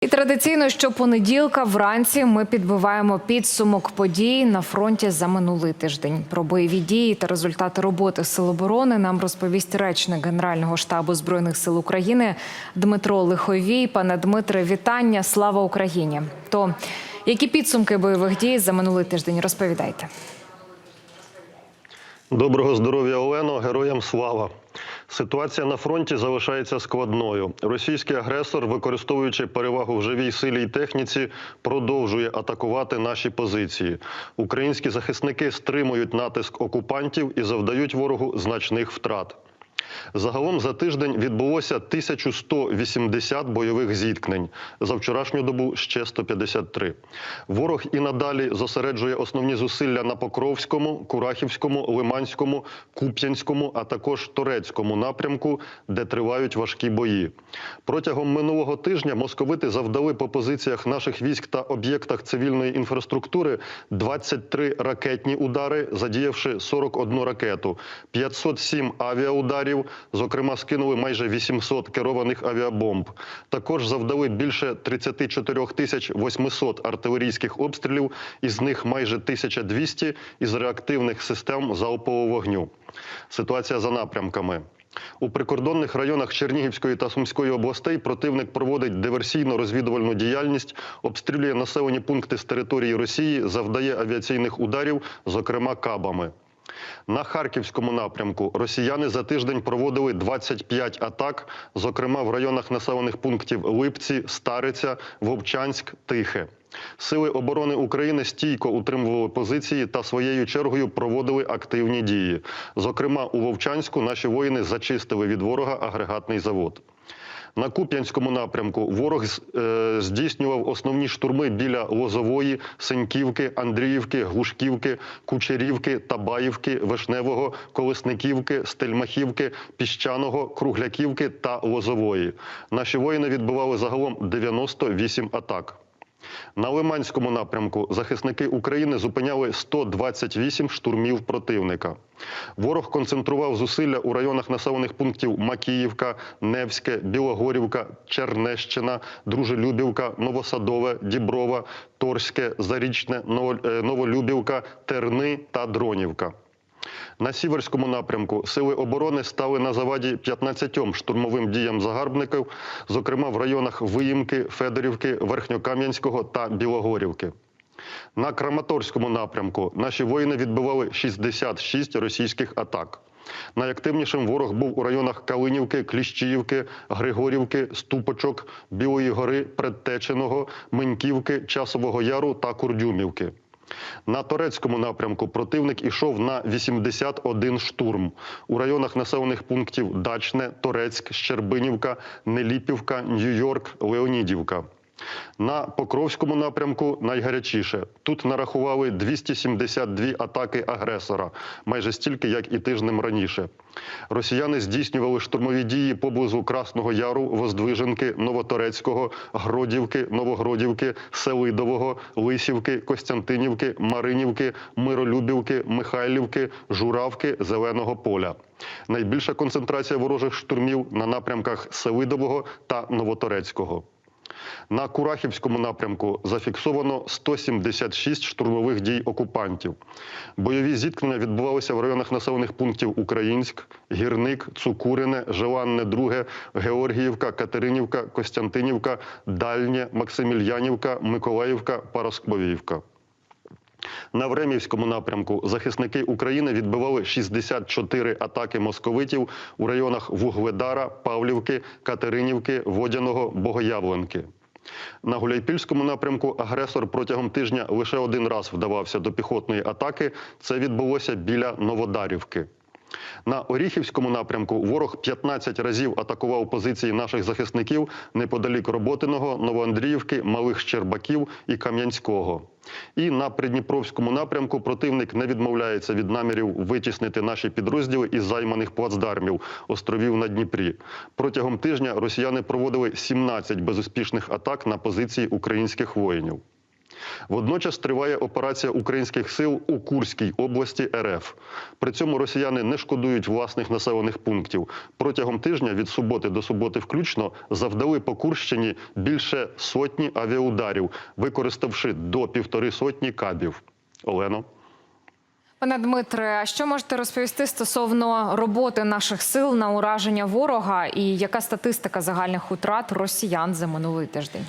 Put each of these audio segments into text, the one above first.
І традиційно щопонеділка вранці ми підбиваємо підсумок подій на фронті за минулий тиждень. Про бойові дії та результати роботи сил оборони нам розповість речник Генерального штабу збройних сил України Дмитро Лиховій. Пане Дмитре, вітання! Слава Україні! То які підсумки бойових дій за минулий тиждень? Розповідайте. Доброго здоров'я, Олено, героям слава. Ситуація на фронті залишається складною. Російський агресор, використовуючи перевагу в живій силі і техніці, продовжує атакувати наші позиції. Українські захисники стримують натиск окупантів і завдають ворогу значних втрат. Загалом за тиждень відбулося 1180 бойових зіткнень. За вчорашню добу ще 153. Ворог і надалі зосереджує основні зусилля на Покровському, Курахівському, Лиманському, Куп'янському, а також Торецькому напрямку, де тривають важкі бої. Протягом минулого тижня московити завдали по позиціях наших військ та об'єктах цивільної інфраструктури 23 ракетні удари, задіявши 41 ракету, 507 авіаударів. Зокрема, скинули майже 800 керованих авіабомб. Також завдали більше 34 тисяч 800 артилерійських обстрілів, із них майже 1200 із реактивних систем залпового вогню. Ситуація за напрямками. У прикордонних районах Чернігівської та Сумської областей противник проводить диверсійно-розвідувальну діяльність, обстрілює населені пункти з території Росії, завдає авіаційних ударів, зокрема кабами. На харківському напрямку росіяни за тиждень проводили 25 атак, зокрема в районах населених пунктів Липці, Стариця, Вовчанськ, Тихе. Сили оборони України стійко утримували позиції та своєю чергою проводили активні дії. Зокрема, у Вовчанську наші воїни зачистили від ворога агрегатний завод. На Куп'янському напрямку ворог е, здійснював основні штурми біля Лозової, Сеньківки, Андріївки, Глушківки, Кучерівки, Табаївки, Вишневого, Колесниківки, Стельмахівки, Піщаного, Кругляківки та Лозової. Наші воїни відбивали загалом 98 атак. На Лиманському напрямку захисники України зупиняли 128 штурмів противника. Ворог концентрував зусилля у районах населених пунктів Макіївка, Невське, Білогорівка, Чернещина, Дружелюбівка, Новосадове, Діброва, Торське, Зарічне, е, Новолюбівка, Терни та Дронівка. На сіверському напрямку сили оборони стали на заваді 15 штурмовим діям загарбників, зокрема в районах Виїмки, Федорівки, Верхньокам'янського та Білогорівки. На Краматорському напрямку наші воїни відбивали 66 російських атак. Найактивнішим ворог був у районах Калинівки, Кліщіївки, Григорівки, Ступочок, Білої гори, Предтеченого, Миньківки, Часового Яру та Курдюмівки. На турецькому напрямку противник ішов на 81 штурм у районах населених пунктів Дачне, Торецьк, Щербинівка, Неліпівка, Нью-Йорк, Леонідівка. На Покровському напрямку найгарячіше. Тут нарахували 272 атаки агресора, майже стільки, як і тижнем раніше. Росіяни здійснювали штурмові дії поблизу Красного Яру, Воздвиженки, Новоторецького, Гродівки, Новогродівки, Селидового, Лисівки, Костянтинівки, Маринівки, Миролюбівки, Михайлівки, Журавки, Зеленого поля. Найбільша концентрація ворожих штурмів на напрямках Селидового та Новоторецького. На Курахівському напрямку зафіксовано 176 штурмових дій окупантів. Бойові зіткнення відбувалися в районах населених пунктів Українськ, Гірник, Цукурине, Желанне, Друге, Георгіївка, Катеринівка, Костянтинівка, Дальнє, Максимільянівка, Миколаївка, Парасковіївка. На Времівському напрямку захисники України відбивали 64 атаки московитів у районах Вугледара, Павлівки, Катеринівки, Водяного, Богоявленки. На Гуляйпільському напрямку агресор протягом тижня лише один раз вдавався до піхотної атаки. Це відбулося біля Новодарівки. На Оріхівському напрямку ворог 15 разів атакував позиції наших захисників неподалік Роботиного, Новоандріївки, Малих Щербаків і Кам'янського. І на Придніпровському напрямку противник не відмовляється від намірів витіснити наші підрозділи із займаних плацдармів островів на Дніпрі. Протягом тижня росіяни проводили 17 безуспішних атак на позиції українських воїнів. Водночас триває операція українських сил у Курській області РФ. При цьому росіяни не шкодують власних населених пунктів. Протягом тижня від суботи до суботи включно завдали по Курщині більше сотні авіаударів, використавши до півтори сотні кабів. Олено. Пане Дмитре, а що можете розповісти стосовно роботи наших сил на ураження ворога і яка статистика загальних утрат росіян за минулий тиждень?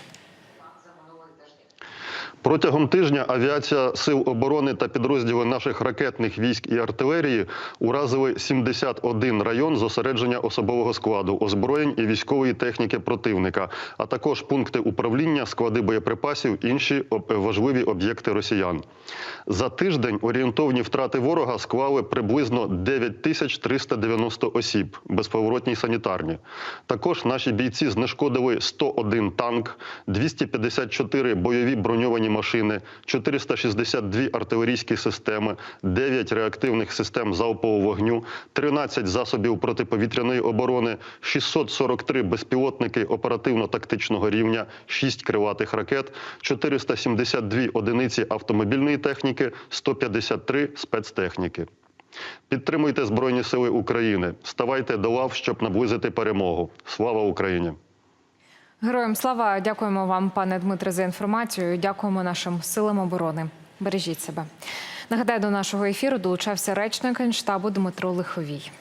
Протягом тижня авіація сил оборони та підрозділи наших ракетних військ і артилерії уразили 71 район зосередження особового складу, озброєнь і військової техніки противника, а також пункти управління, склади боєприпасів, інші важливі об'єкти росіян. За тиждень орієнтовні втрати ворога склали приблизно 9390 осіб, безповоротні санітарні. Також наші бійці знешкодили 101 танк, 254 бойові броньовані машини, 462 артилерійські системи, 9 реактивних систем залпового вогню, 13 засобів протиповітряної оборони, 643 безпілотники оперативно-тактичного рівня, 6 крилатих ракет, 472 одиниці автомобільної техніки, 153 спецтехніки. Підтримуйте Збройні Сили України. Ставайте до лав, щоб наблизити перемогу. Слава Україні! Героям слава, дякуємо вам, пане Дмитре, за інформацію. Дякуємо нашим силам оборони. Бережіть себе. Нагадаю, до нашого ефіру долучався речник Генштабу Дмитро Лиховій.